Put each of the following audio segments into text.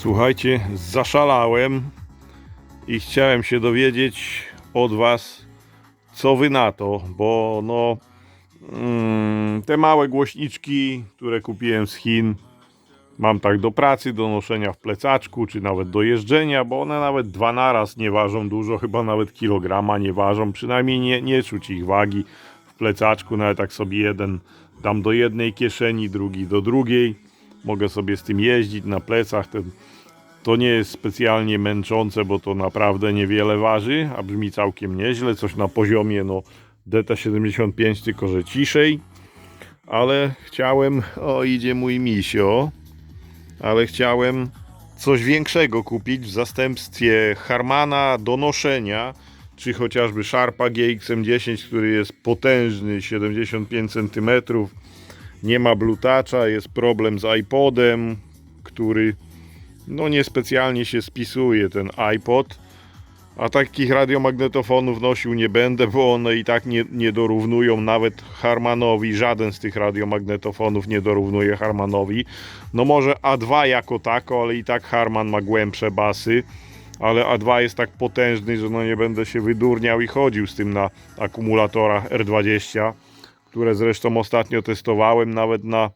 Słuchajcie, zaszalałem i chciałem się dowiedzieć od Was, co Wy na to, bo no mm, te małe głośniczki, które kupiłem z Chin, mam tak do pracy, do noszenia w plecaczku, czy nawet do jeżdżenia, bo one nawet dwa naraz nie ważą dużo, chyba nawet kilograma nie ważą, przynajmniej nie, nie czuć ich wagi. W plecaczku, nawet tak sobie jeden dam do jednej kieszeni, drugi do drugiej, mogę sobie z tym jeździć na plecach, ten, to nie jest specjalnie męczące, bo to naprawdę niewiele waży, a brzmi całkiem nieźle, coś na poziomie no DT75, tylko że ciszej, ale chciałem, o idzie mój misio, ale chciałem coś większego kupić w zastępstwie Harmana do noszenia, czy chociażby Sharpa GXM10, który jest potężny, 75 cm, nie ma blutacza, jest problem z iPodem, który no niespecjalnie się spisuje ten iPod. A takich radiomagnetofonów nosił nie będę, bo one i tak nie, nie dorównują nawet Harmanowi. Żaden z tych radiomagnetofonów nie dorównuje Harmanowi. No może A2 jako tako, ale i tak Harman ma głębsze basy. Ale A2 jest tak potężny, że no nie będę się wydurniał i chodził z tym na akumulatorach R20, które zresztą ostatnio testowałem nawet na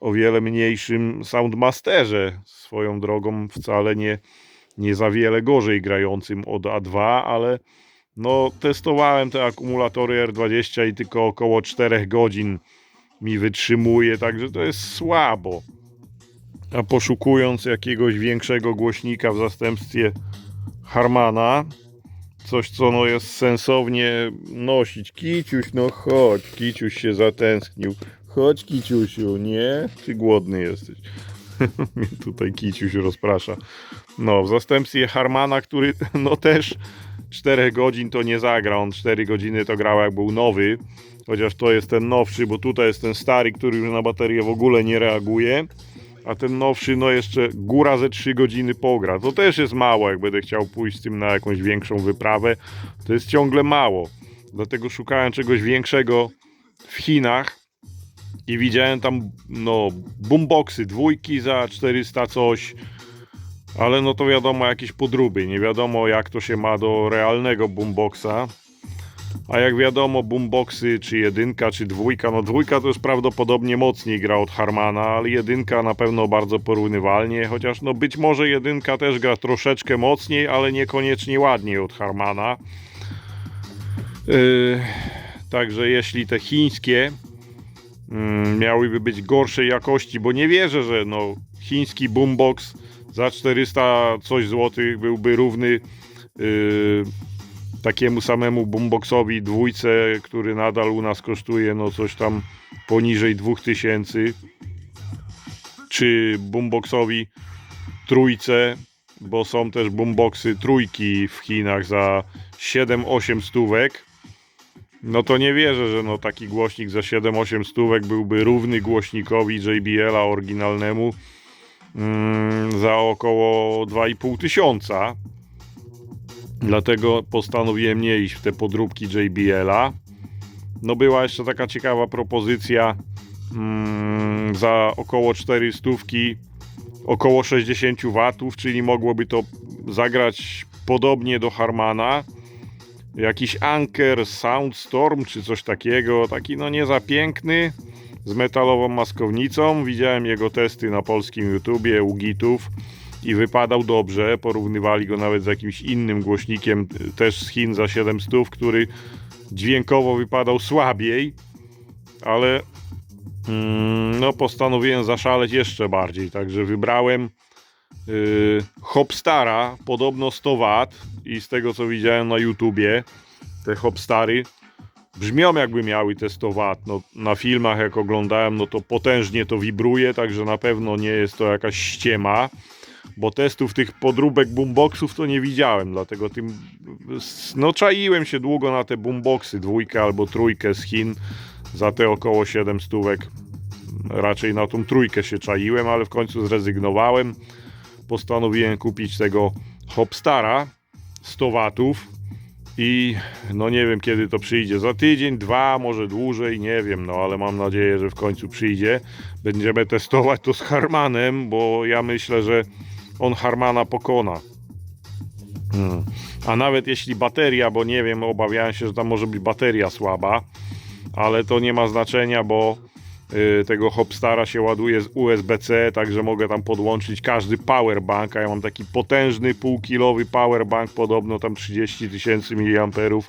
o wiele mniejszym Soundmasterze. Swoją drogą wcale nie, nie za wiele gorzej grającym od A2, ale no testowałem te akumulatory R20 i tylko około 4 godzin mi wytrzymuje, także to jest słabo. A poszukując jakiegoś większego głośnika w zastępstwie Harmana, coś co no jest sensownie nosić. Kiciuś, no chodź, Kiciuś się zatęsknił. Chodź Kiciusiu, nie? Czy głodny jesteś? Mnie tutaj Kiciuś rozprasza. No, w zastępstwie Harmana, który no też 4 godzin to nie zagra. On 4 godziny to grał jak był nowy. Chociaż to jest ten nowszy, bo tutaj jest ten stary, który już na baterię w ogóle nie reaguje. A ten nowszy, no jeszcze góra ze 3 godziny pogra. To też jest mało, jak będę chciał pójść z tym na jakąś większą wyprawę. To jest ciągle mało. Dlatego szukałem czegoś większego w Chinach i widziałem tam no boomboxy, dwójki za 400 coś, ale no to wiadomo jakieś podróby, nie wiadomo jak to się ma do realnego boomboxa. A jak wiadomo, boomboxy, czy jedynka, czy dwójka, no dwójka to już prawdopodobnie mocniej gra od Harmana, ale jedynka na pewno bardzo porównywalnie, chociaż no być może jedynka też gra troszeczkę mocniej, ale niekoniecznie ładniej od Harmana. Yy, także jeśli te chińskie mm, miałyby być gorszej jakości, bo nie wierzę, że no, chiński boombox za 400 coś złotych byłby równy yy, takiemu samemu boomboxowi dwójce, który nadal u nas kosztuje no coś tam poniżej 2000 czy boomboxowi trójce, bo są też boomboxy trójki w Chinach za 7-8 stówek no to nie wierzę, że no taki głośnik za 7-8 stówek byłby równy głośnikowi JBL-a oryginalnemu mm, za około 2,5 tysiąca. Dlatego postanowiłem nie iść w te podróbki JBL-a. No była jeszcze taka ciekawa propozycja mm, za około 4 stówki około 60 watów, czyli mogłoby to zagrać podobnie do Harmana jakiś Anker Soundstorm czy coś takiego, taki no nie za piękny, z metalową maskownicą. Widziałem jego testy na polskim YouTubie u gitów i wypadał dobrze. Porównywali go nawet z jakimś innym głośnikiem, też z Chin za 700, który dźwiękowo wypadał słabiej, ale mm, no postanowiłem zaszaleć jeszcze bardziej, także wybrałem yy, Hopstara, podobno 100 W i z tego co widziałem na YouTubie, te Hopstary brzmią jakby miały te 100 W. No, na filmach jak oglądałem, no to potężnie to wibruje, także na pewno nie jest to jakaś ściema, bo testów tych podróbek boomboxów to nie widziałem, dlatego tym no czaiłem się długo na te boomboxy, dwójkę albo trójkę z Chin za te około 7 stówek. Raczej na tą trójkę się czaiłem, ale w końcu zrezygnowałem postanowiłem kupić tego Hopstara 100 watów i no nie wiem kiedy to przyjdzie, za tydzień, dwa, może dłużej, nie wiem, no ale mam nadzieję, że w końcu przyjdzie. Będziemy testować to z Harmanem, bo ja myślę, że on Harmana pokona. Mm. A nawet jeśli bateria, bo nie wiem, obawiałem się, że tam może być bateria słaba, ale to nie ma znaczenia, bo y, tego Hopstara się ładuje z USB-C, także mogę tam podłączyć każdy powerbank, a ja mam taki potężny półkilowy powerbank, podobno tam 30 tysięcy miliamperów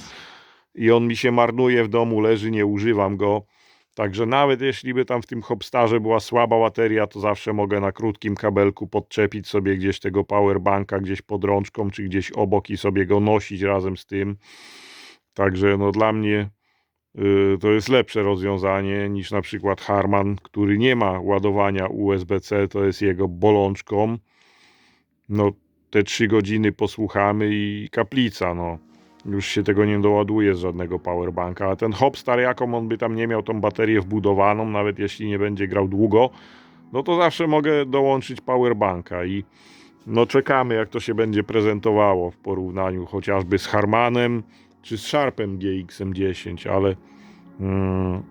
i on mi się marnuje w domu, leży, nie używam go. Także nawet jeśli by tam w tym Hopstarze była słaba bateria, to zawsze mogę na krótkim kabelku podczepić sobie gdzieś tego powerbanka gdzieś pod rączką, czy gdzieś obok i sobie go nosić razem z tym. Także no dla mnie y, to jest lepsze rozwiązanie niż na przykład Harman, który nie ma ładowania USB-C, to jest jego bolączką. No te 3 godziny posłuchamy i kaplica, no. Już się tego nie doładuje z żadnego powerbanka. A ten Hopstar, jaką on by tam nie miał tą baterię wbudowaną, nawet jeśli nie będzie grał długo, no to zawsze mogę dołączyć powerbanka i no czekamy jak to się będzie prezentowało w porównaniu chociażby z Harmanem czy z Sharpem GX-10, ale mm,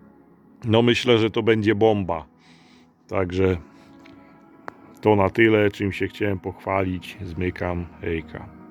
no myślę, że to będzie bomba. Także to na tyle, czym się chciałem pochwalić. Zmykam. Hejka.